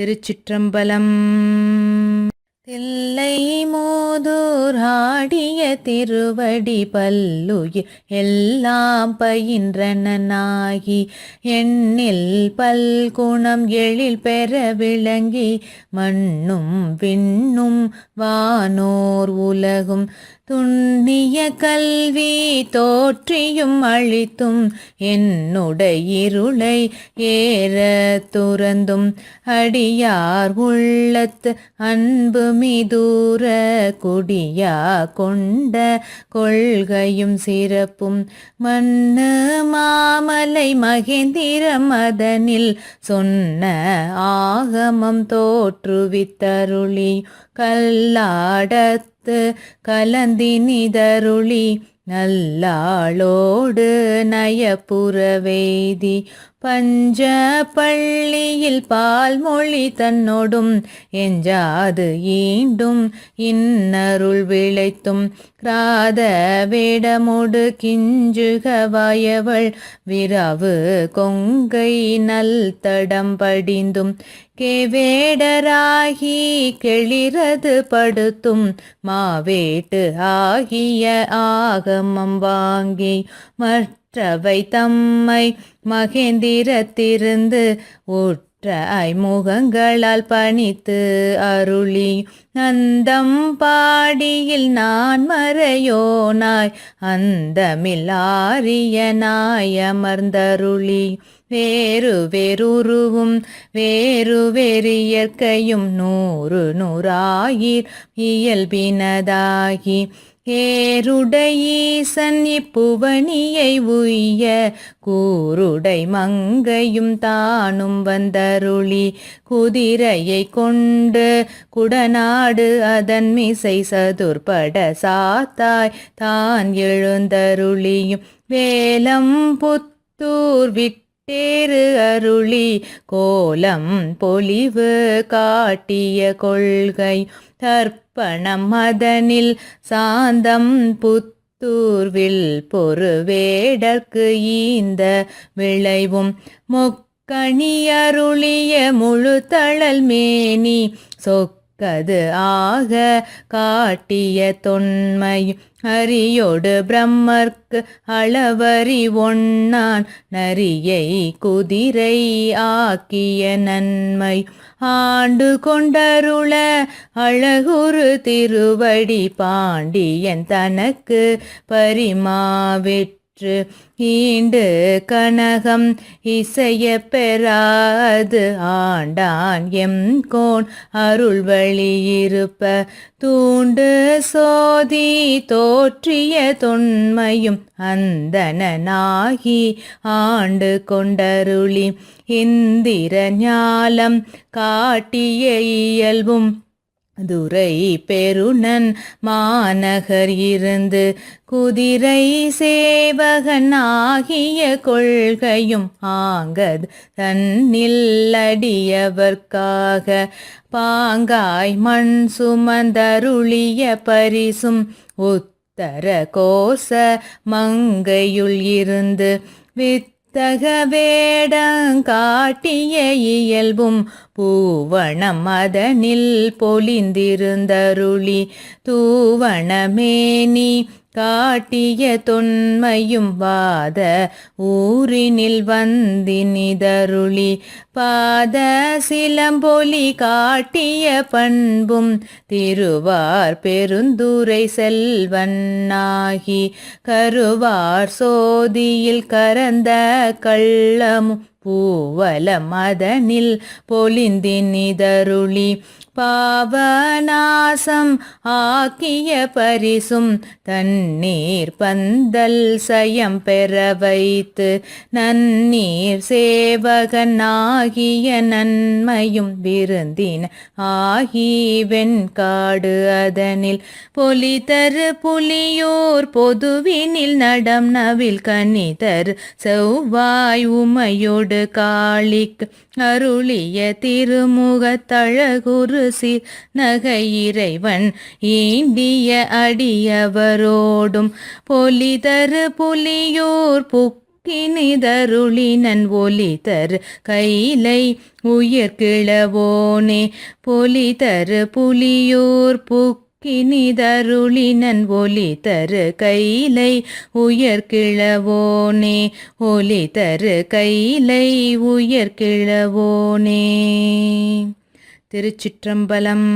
திருச்சிற்றம்பலம். தில்லை மோதூராடிய திருவடி பல்லுயிர் எல்லாம் பயின்றனாகி எண்ணில் பல்குணம் எழில் பெற விளங்கி மண்ணும் விண்ணும் வானோர் உலகும் துண்ணிய கல்வி தோற்றியும் அழித்தும் என்னுடைய இருளை ஏற துறந்தும். அடியார் உள்ளத்து அன்பு மிதூர குடியா கொண்ட கொள்கையும் சிறப்பும். மண்ணு மாமலை மகேந்திர மதனில் சொன்ன ஆகமம் தோற்றுவித்தருளி. கல்லாடத் கலந்தினிதருளி நல்லாளோடு நயப்புறவேதி. பஞ்ச பள்ளியில் பால்மொழி தன்னோடும் எஞ்சாது ஈண்டும் இன்னருள் விளைத்தும். கிராத வேடமோடு கிஞ்சுகவாயவள் விராவு கொங்கை நல் தடம் படிந்தும். கேவேடராகி கெளிரது படுத்தும் மாவேட்டு ஆகிய ஆகமம் வாங்கி மற்றவை தம்மை மகேந்திரத்திருந்து உற்ற ஐமுகங்களால் பணித்து அருளி நந்தம் பாடியில் நான் மறையோனாய் அந்தமில் அந்தமில்லாரிய நாயமர்ந்தருளி வேறு வேறுருவும் வேறு வேறு இயற்கையும் நூறு நூறாயிர் இயல்பினதாகி ஏருடையீசன் இப்புவனியை உய்ய கூருடை மங்கையும் தானும் வந்தருளி குதிரையை கொண்டு குடநாடு அதன் மிசை சதுர்பட சாத்தாய் தான் எழுந்தருளியும் வேலம் புத்தூர் விட்டு தேரு அருளி கோலம் பொலிவு காட்டிய கொள்கை. தர்ப்பணம் மதனில் சாந்தம் புத்தூர்வில் பொறுவேடற்கு ஈந்த விளைவும். மொக்கணியருளிய முழு தழல் மேனி கது ஆக காட்டிய தொன்மை அரியோடு பிரம்மர்க்கு அளவறி ஒன்னான் நரியை குதிரை ஆக்கிய நன்மை ஆண்டு கொண்டருள அழகுரு திருவடி பாண்டியன் தனக்கு பரிமாவிட்டு பெற்று ஈண்டு கனகம் இசைய பெறாது. ஆண்டான் எம் கோன் அருள் வழியிருப்ப தூண்டு சோதி தோற்றிய தொன்மையும் அந்தனாகி ஆண்டு கொண்டருளி. இந்திர ஞாலம் காட்டிய இயல்பும் துரை பெருணன் மாநகர் இருந்து குதிரை சேவகன் ஆகிய கொள்கையும் ஆங்கது தன்னில்லடியவர்க்காக பாங்காய் மண் சுமந்தருளிய பரிசும் உத்தர கோச மங்கையுள் இருந்து வித் தக வேடங்காட்டிய இயல்பும் பூவணம் அதனில் பொலிந்திருந்தருளி தூவணமேனி காட்டிய தொன்மையும் வாத ஊரினில் வந்தினிதருளி பாத சிலம்பொலி காட்டிய பண்பும் திருவார் பெருந்துரை செல்வன்னாகி கருவார் சோதியில் கரந்த கள்ளமும் பூவல மதனில் பொலிந்தினிதருளி பாவநாசம் ஆக்கிய பரிசும் தண்ணீர் பந்தல் சயம் பெற வைத்து நன்னீர் சேவகன் ஆகிய நன்மையும் விருந்தின ஆகி வெண்காடு அதனில் பொலி தரு புலியோர் பொதுவினில் நடம் நவில் கனிதர் செவ்வாய் உமையோடு காளிக்கு அருளிய திருமுகத்தழகுரு சி நகை இறைவன் ஈண்டிய அடியவரோடும் பொலிதரு புலியோர் புக்கினிதருளினன் ஒலிதர் கைலை உயர்கிழவோனே பொலி தரு புலியூர் புக்கினிதருளினன் ஒலி தரு உயர் உயர்கிழவோனே ஒலி தரு உயர் உயர்கிழவோனே திருச்சிற்றம்பலம்.